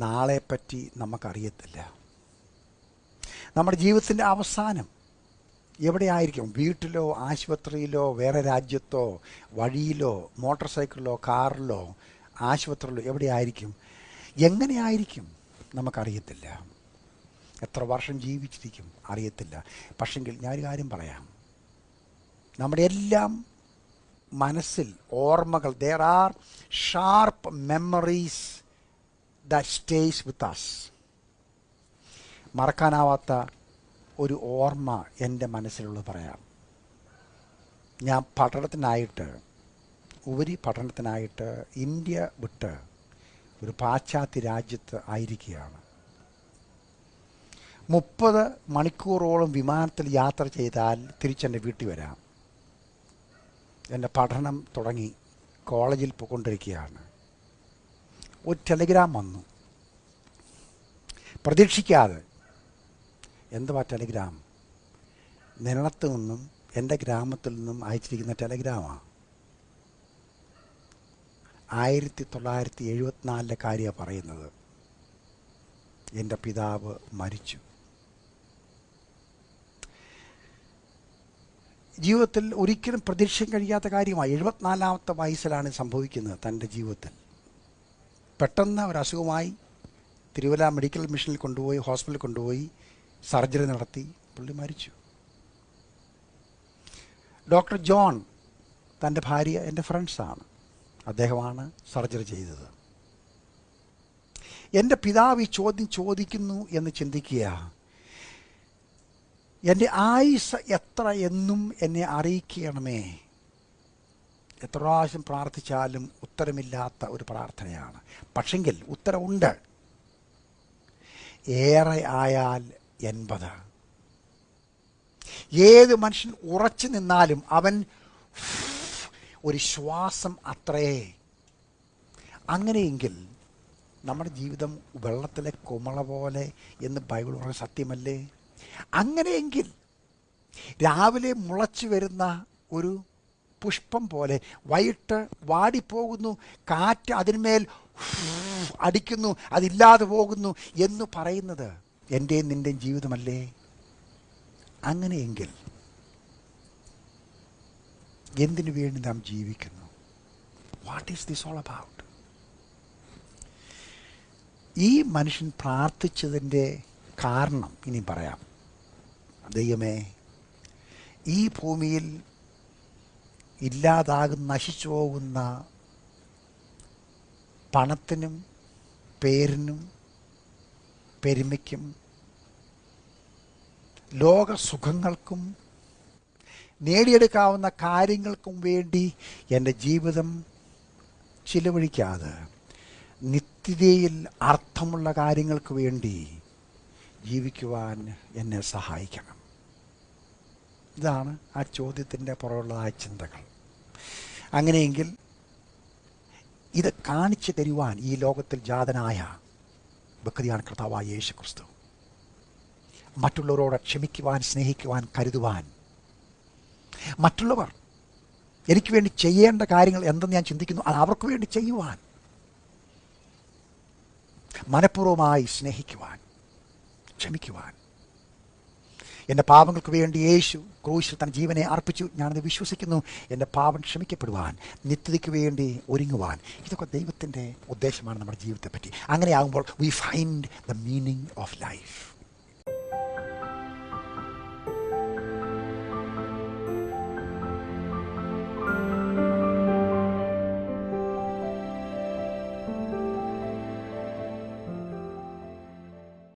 നാളെപ്പറ്റി നമുക്കറിയത്തില്ല. നമ്മുടെ ജീവിതത്തിന്റെ അവസാനം എവിടെയായിരിക്കും? വീട്ടിലോ ആശുപത്രിയിലോ വേറെ രാജ്യത്തോ വഴിയിലോ മോട്ടോർ സൈക്കിളിലോ കാറിലോ ആശുപത്രിയിലോ എവിടെയായിരിക്കും? എങ്ങനെയായിരിക്കും? നമുക്കറിയത്തില്ല. എത്ര വർഷം ജീവിച്ചിരിക്കും? അറിയത്തില്ല. പക്ഷെങ്കിൽ ഞാനൊരു കാര്യം പറയാം. നമ്മുടെ എല്ലാം മനസ്സിൽ ഓർമ്മകൾ there are sharp memories that stays with us മറക്കാനാവാത്ത ഒരു ഓർമ്മ എന്റെ മനസ്സിലുള്ളത് പറയാം. ഞാൻ പഠനത്തിനായിട്ട് ഉപരി പഠനത്തിനായിട്ട് ഇന്ത്യ വിട്ട് ഒരു പാശ്ചാത്യ രാജ്യത്ത് ആയിരിക്കുകയാണ്. മുപ്പത് മണിക്കൂറോളം വിമാനത്തിൽ യാത്ര ചെയ്താൽ തിരിച്ചെന്റെ വീട്ടിൽ വരാം. എന്റെ പഠനം തുടങ്ങി കോളേജിൽ പോയിക്കൊണ്ടിരിക്കുകയാണ്. ഒരു ടെലിഗ്രാം വന്നു. പ്രതീക്ഷിക്കാതെ. എന്തുവാ ടെലിഗ്രാം? നിലത്ത് നിന്നും എന്റെ ഗ്രാമത്തിൽ നിന്നും അയച്ചിരിക്കുന്ന ടെലിഗ്രാമാണ് ആയിരത്തി തൊള്ളായിരത്തി എഴുപത്തിനാലിലെ കാര്യമാണ് പറയുന്നത്. എന്റെ പിതാവ് മരിച്ചു. ജീവിതത്തിൽ ഒരിക്കലും പ്രതീക്ഷിക്കാൻ കഴിയാത്ത കാര്യമാണ്. എഴുപത്തിനാലാമത്തെ വയസ്സിലാണ് സംഭവിക്കുന്നത് തന്റെ ജീവിതത്തിൽ. പെട്ടെന്ന് ഒരു അസുഖമായി തിരുവല്ല മെഡിക്കൽ മിഷനിൽ കൊണ്ടുപോയി ഹോസ്പിറ്റലിൽ കൊണ്ടുപോയി സർജറി നടത്തി പുള്ളി മരിച്ചു. ഡോക്ടർ ജോൺ തന്റെ ഭാര്യ എന്റെ ഫ്രണ്ട്സാണ്. അദ്ദേഹമാണ് സർജറി ചെയ്തത്. എന്റെ പിതാവ് ഈ ചോദ്യം ചോദിക്കുന്നു എന്ന് ചിന്തിക്കുക എന്റെ ആയുസ് എത്ര എന്നും എന്നെ അറിയിക്കണമേ? എത്ര പ്രാവശ്യം പ്രാർത്ഥിച്ചാലും ഉത്തരമില്ലാത്ത ഒരു പ്രാർത്ഥനയാണ്. പക്ഷെങ്കിൽ ഉത്തരമുണ്ട് ഏറെ ആയാൽ എൺപത്. ഏത് മനുഷ്യൻ ഉറച്ചു നിന്നാലും അവൻ ഒരു ശ്വാസം അത്രേ. അങ്ങനെയെങ്കിൽ നമ്മുടെ ജീവിതം വെള്ളത്തിലെ കുമള പോലെ എന്ന് ബൈബിൾ പറഞ്ഞ സത്യമല്ലേ? അങ്ങനെയെങ്കിൽ രാവിലെ മുളച്ചു വരുന്ന ഒരു പുഷ്പം പോലെ വൈകിട്ട് വാടിപ്പോകുന്നു കാറ്റ് അതിന്മേൽ അടിക്കുന്നു അതില്ലാതെ പോകുന്നു എന്ന് പറയുന്നത് എന്റെയും നിന്റെയും ജീവിതമല്ലേ? അങ്ങനെയെങ്കിൽ എന്തിനു വേണ്ടി നാം ജീവിക്കുന്നു? What is this all about ഈ മനുഷ്യൻ പ്രാർത്ഥിച്ചതിന്റെ കാരണം ഇനി പറയാം. ദൈവമേ ഈ ഭൂമിയിൽ ഇല്ലാതാകുന്ന നശിച്ചു പോകുന്ന പണത്തിനും പേരിനും പെരുമയ്ക്കും ലോകസുഖങ്ങൾക്കും നേടിയെടുക്കാവുന്ന കാര്യങ്ങൾക്കും വേണ്ടി എന്റെ ജീവിതം ചിലവഴിക്കാതെ നിത്യതയിൽ അർത്ഥമുള്ള കാര്യങ്ങൾക്ക് വേണ്ടി ജീവിക്കുവാൻ എന്നെ സഹായിക്കണം. ഇതാണ് ആ ചോദ്യത്തിന്റെ പുറമുള്ളതായ ചിന്തകൾ. അങ്ങനെയെങ്കിൽ ഇത് കാണിച്ചു തരുവാൻ ഈ ലോകത്തിൽ ജാതനായ വ്യക്തിയാണ് കർത്താവായ യേശു ക്രിസ്തു മറ്റുള്ളവരോട് ക്ഷമിക്കുവാൻ സ്നേഹിക്കുവാൻ കരുതുവാൻ. മറ്റുള്ളവർ എനിക്ക് വേണ്ടി ചെയ്യേണ്ട കാര്യങ്ങൾ എന്തെന്ന് ഞാൻ ചിന്തിക്കുന്നു അത് അവർക്ക് വേണ്ടി ചെയ്യുവാൻ. മനഃപൂർവമായി സ്നേഹിക്കുവാൻ ക്ഷമിക്കുവാൻ. എന്റെ പാപങ്ങൾക്ക് വേണ്ടി യേശു ക്രൂശിൽ തൻ ജീവനെ അർപ്പിച്ചു. ഞാനത് വിശ്വസിക്കുന്നു. എന്റെ പാപം ക്ഷമിക്കപ്പെടുവാൻ നിത്യതയ്ക്ക് വേണ്ടി ഒരുങ്ങുവാൻ. ഇതൊക്കെ ദൈവത്തിന്റെ ഉദ്ദേശമാണ് നമ്മുടെ ജീവിതത്തെപ്പറ്റി. അങ്ങനെയാകുമ്പോൾ we find the meaning of life